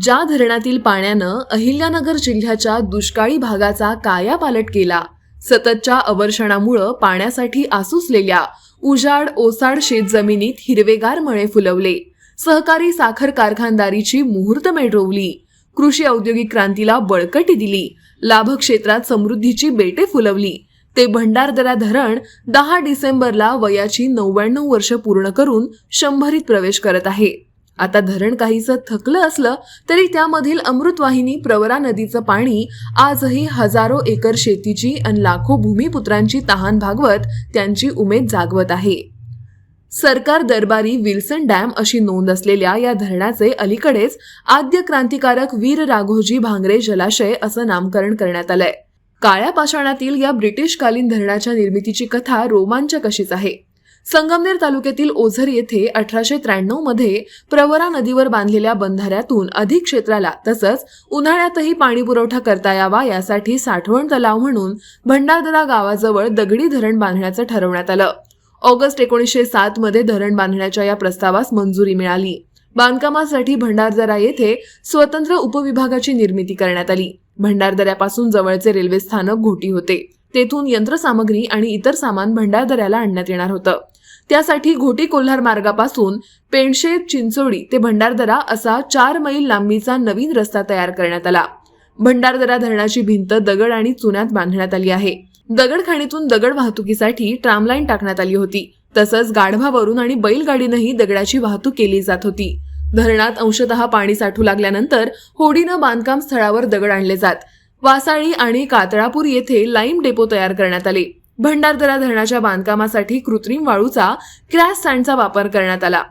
ज्या धरणातील पाण्यानं अहिल्यानगर जिल्ह्याच्या दुष्काळी भागाचा कायापालट केला सततच्या अवर्षणामुळं पाण्यासाठी आसुसलेल्या उजाड ओसाड शेतजमिनीत हिरवेगार मळे फुलवले. सहकारी साखर कारखानदारीची मुहूर्तमेढ रोवली कृषी औद्योगिक क्रांतीला बळकटी दिली. लाभ क्षेत्रात समृद्धीची बेटे फुलवली. ते भंडारदरा धरण दहा डिसेंबरला वयाची नव्याण्णव वर्ष पूर्ण करून शंभरीत प्रवेश करत आहे. आता धरण काहीसं थकलं असलं तरी त्यामधील अमृतवाहिनी प्रवरा नदीचं पाणी आजही हजारो एकर शेतीची आणि लाखो भूमिपुत्रांची तहान भागवत त्यांची उमेद जागवत आहे. सरकार दरबारी विल्सन डॅम अशी नोंद असलेल्या या धरणाचे अलीकडेच आद्य क्रांतिकारक वीर राघोजी भांगरे जलाशय असं नामकरण करण्यात आलंय. काळ्या पाषाणातील या ब्रिटिशकालीन धरणाच्या निर्मितीची कथा रोमांचक अशीच आहे. संगमनेर तालुक्यातील ओझर येथे अठराशे त्र्याण्णवमध्ये प्रवरा नदीवर बांधलेल्या बंधाऱ्यातून अधिक क्षेत्राला तसंच उन्हाळ्यातही पाणी पुरवठा करता यावा यासाठी साठवण तलाव म्हणून भंडारदरा गावाजवळ दगडी धरण बांधण्याचं ठरवण्यात आलं. ऑगस्ट एकोणीसशे सात मध्ये धरण बांधण्याच्या या प्रस्तावास मंजुरी मिळाली. बांधकामासाठी भंडारदरा येथे स्वतंत्र उपविभागाची निर्मिती करण्यात आली. भंडारदऱ्यापासून जवळचे रेल्वे स्थानक घोटी होते. तेथून यंत्रसामग्री आणि इतर सामान भंडारदऱ्याला आणण्यात येणार होतं. त्यासाठी घोटी कोल्हार मार्गापासून पेणशे चिंचोडी ते भंडारदरा असा चार मैल लांबीचा नवीन रस्ता तयार करण्यात आला. भंडारदरा धरणाची भिंत दगड आणि चुन्यात बांधण्यात आली आहे. दगडखाणीतून दगड वाहतुकीसाठी ट्रामलाईन टाकण्यात आली होती. तसंच गाढवावरून आणि बैलगाडीनंही दगडाची वाहतूक केली जात होती. धरणात अंशतः पाणी साठू लागल्यानंतर होडीनं बांधकाम स्थळावर दगड आणले जात. वासाळी आणि कातळापूर येथे लाईम डेपो तयार करण्यात आले. भंडारदरा धरणाच्या बांधकामासाठी कृत्रिम वाळूचा क्रॅश सँडचा वापर करण्यात आला.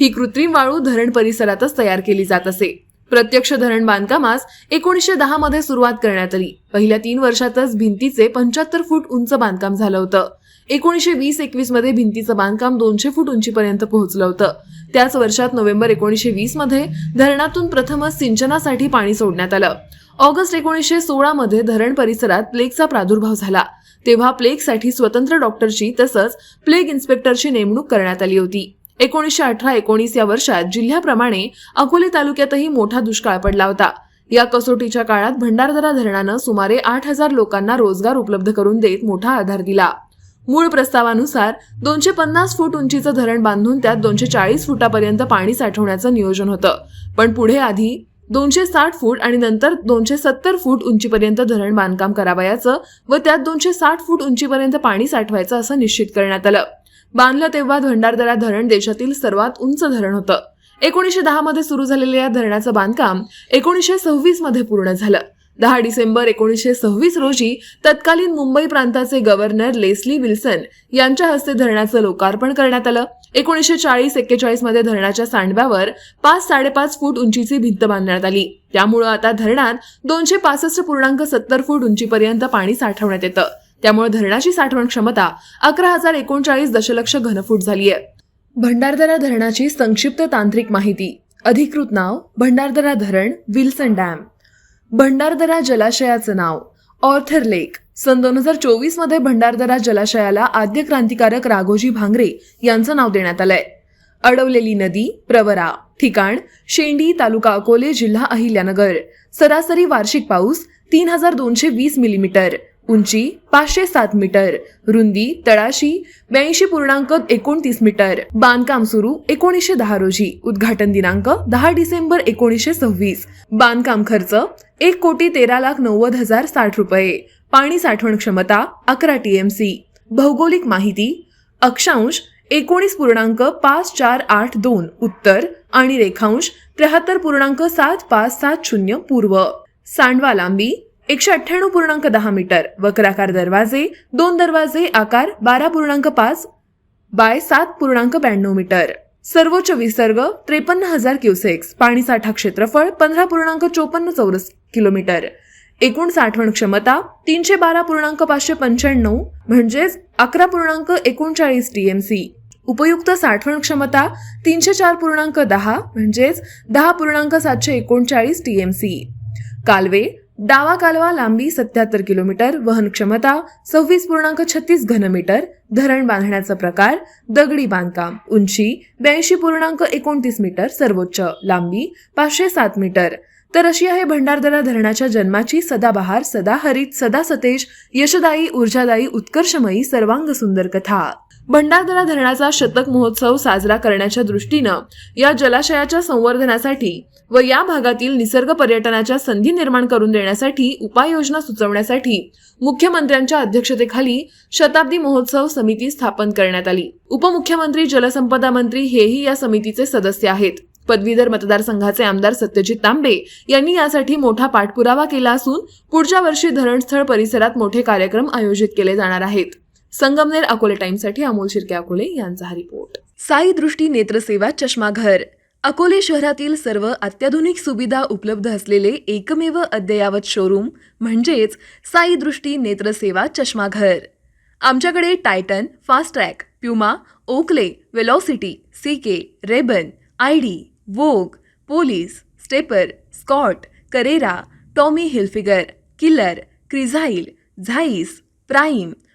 ही कृत्रिम वाळू धरण परिसरातच तयार केली जात असे. प्रत्यक्ष धरण बांधकामास एकोणीसशे दहा मध्ये सुरुवात करण्यात आली. पहिल्या तीन वर्षातच भिंतीचे पंच्याहत्तर फूट उंच बांधकाम झालं होतं. एकोणीसशे वीस एकवीसमध्ये भिंतीचं बांधकाम दोनशे फूट उंचीपर्यंत पोहोचलं होतं. त्याच वर्षात नोव्हेंबर एकोणीसशे वीसमध्ये धरणातून प्रथमच सिंचनासाठी पाणी सोडण्यात आलं. ऑगस्ट एकोणीसशे सोळामध्ये धरण परिसरात प्लेगचा प्रादुर्भाव झाला. तेव्हा प्लेगसाठी स्वतंत्र डॉक्टरची तसंच प्लेग इन्स्पेक्टरची नेमणूक करण्यात आली होती. एकोणीसशे अठरा एकोणीस या वर्षात जिल्ह्याप्रमाणे अकोले तालुक्यातही मोठा दुष्काळ पडला होता. या कसोटीच्या काळात भंडारदरा धरणानं सुमारे आठ हजार लोकांना रोजगार उपलब्ध करून देत मोठा आधार दिला. मूळ प्रस्तावानुसार दोनशे पन्नास फूट उंचीचं धरण बांधून त्यात दोनशे चाळीस फुटापर्यंत पाणी साठवण्याचं नियोजन होतं. पण पुढे आधी दोनशे साठ फूट आणि नंतर दोनशे सत्तर फूट उंचीपर्यंत धरण बांधकाम करावयाचं व त्यात दोनशे साठ फूट उंचीपर्यंत पाणी साठवायचं असं निश्चित करण्यात आलं. बांधलं तेव्हा भंडारदरा धरण देशातील सर्वात उंच धरण होतं. एकोणीसशे दहा मध्ये सुरू झालेल्या या धरणाचं बांधकाम एकोणीसशे सव्वीसमध्ये पूर्ण झालं. दहा डिसेंबर एकोणीसशे सव्वीस रोजी तत्कालीन मुंबई प्रांताचे गव्हर्नर लेस्ली विल्सन यांच्या हस्ते धरणाचं लोकार्पण करण्यात आलं. एकोणीसशे चाळीस एक्केचाळीसमध्ये धरणाच्या सांडव्यावर पाच साडेपाच फूट उंचीची भिंत बांधण्यात आली. त्यामुळं आता धरणात दोनशे पासष्ट पूर्णांक सत्तर फूट उंचीपर्यंत पाणी साठवण्यात येतं. त्यामुळे धरणाची साठवण क्षमता अकरा हजार एकोणचाळीस दशलक्ष घनफूट झाली आहे भंडारदरा धरणाची संक्षिप्त तांत्रिक माहिती. अधिकृत नाव भंडारदरा धरण विल्सन डॅम. भंडारदरा जलाशयाचं नाव. Arthur lake. सन दोन हजार चोवीसमध्ये भंडारदरा जलाशयाला आद्य क्रांतिकारक राघोजी भांगरे यांचं नाव देण्यात आलंय. अडवलेली नदी प्रवरा ठिकाण शेंडी तालुका अकोले जिल्हा अहिल्यानगर. सरासरी वार्षिक पाऊस तीन हजार दोनशे वीस मिलीमीटर. उंची पाचशे सात मीटर रुंदी तळाशी ब्याऐंशी पूर्णांक एकोणतीस मीटर. बांधकाम सुरू एकोणीसशे दहा रोजी. उद्घाटन दिनांक दहा डिसेंबर एकोणीसशे सव्वीस. बांधकाम खर्च एक कोटी तेरा लाख नव्वद हजार साठ रुपये. पाणी साठवण क्षमता अकरा टीएमसी. भौगोलिक माहिती अक्षांश एकोणीस पूर्णांक पाच चार आठ दोन उत्तर आणि रेखांश त्र्याहत्तर पूर्णांक सात पाच सात शून्य पूर्व. सांडवा लांबी एकशे अठ्ठ्याण्णव पूर्णांक दहा मीटर. वक्राकार दरवाजे दोन दरवाजे आकार बारा पूर्णांक पाच बाय सात पूर्णांक ब्याण्णव मीटर. सर्वोच्च विसर्ग त्रेपन्न हजार क्युसेक्स. पाणीसाठा क्षेत्रफळ पंधरा पूर्णांक चोपन्न चौरस किलोमीटर. एकूण साठवण क्षमता तीनशे बारा पूर्णांक पाचशे पंच्याण्णव म्हणजेच अकरा पूर्णांक एकोणचाळीस टीएमसी. उपयुक्त साठवण क्षमता तीनशे चार पूर्णांक दहा म्हणजेच दहा पूर्णांक सातशे एकोणचाळीस टीएमसी. कालवे डावा कालवा लांबी सत्याहत्तर किलोमीटर वहन क्षमता सव्वीस पूर्णांक छत्तीस घनमीटर धरण बांधण्याचा प्रकार दगडी बांधकाम उंची ब्याऐंशी पूर्णांक एकोणतीस मीटर सर्वोच्च लांबी पाचशे सात मीटर. तर अशी आहे भंडारदरा धरणाच्या जन्माची सदाबहार सदाहरित सदा सतेज यशदायी ऊर्जादायी उत्कर्षमयी सर्वांग सुंदर कथा. भंडारदरा धरणाचा शतक महोत्सव साजरा करण्याच्या दृष्टीनं या जलाशयाच्या संवर्धनासाठी व या भागातील निसर्ग पर्यटनाच्या संधी निर्माण करून देण्यासाठी उपाययोजना सुचवण्यासाठी मुख्यमंत्र्यांच्या अध्यक्षतेखाली शताब्दी महोत्सव समिती स्थापन करण्यात आली. उपमुख्यमंत्री जलसंपदा मंत्री हेही या समितीचे सदस्य आहेत. पदवीधर मतदारसंघाचे आमदार सत्यजित तांबे यांनी यासाठी मोठा पाठपुरावा केला असून पुढच्या वर्षी धरणस्थळ परिसरात मोठे कार्यक्रम आयोजित केले जाणार आहेत. संगमनेर अकोले टाईमसाठी अमोल शिर्के अकोले यांचा हा रिपोर्ट. साई दृष्टी नेत्रसेवा चष्माघर. अकोले शहरातील सर्व अत्याधुनिक सुविधा उपलब्ध असलेले एकमेव अद्ययावत शोरूम म्हणजेच साई दृष्टी नेत्रसेवा चष्माघर. आमच्याकडे Titan Fastrack Puma Oakley Velocity CK Ray Ban I D Vogue Police Stepper Scott Carrera Tommy Hilfiger Killer Crizal Zeiss Prime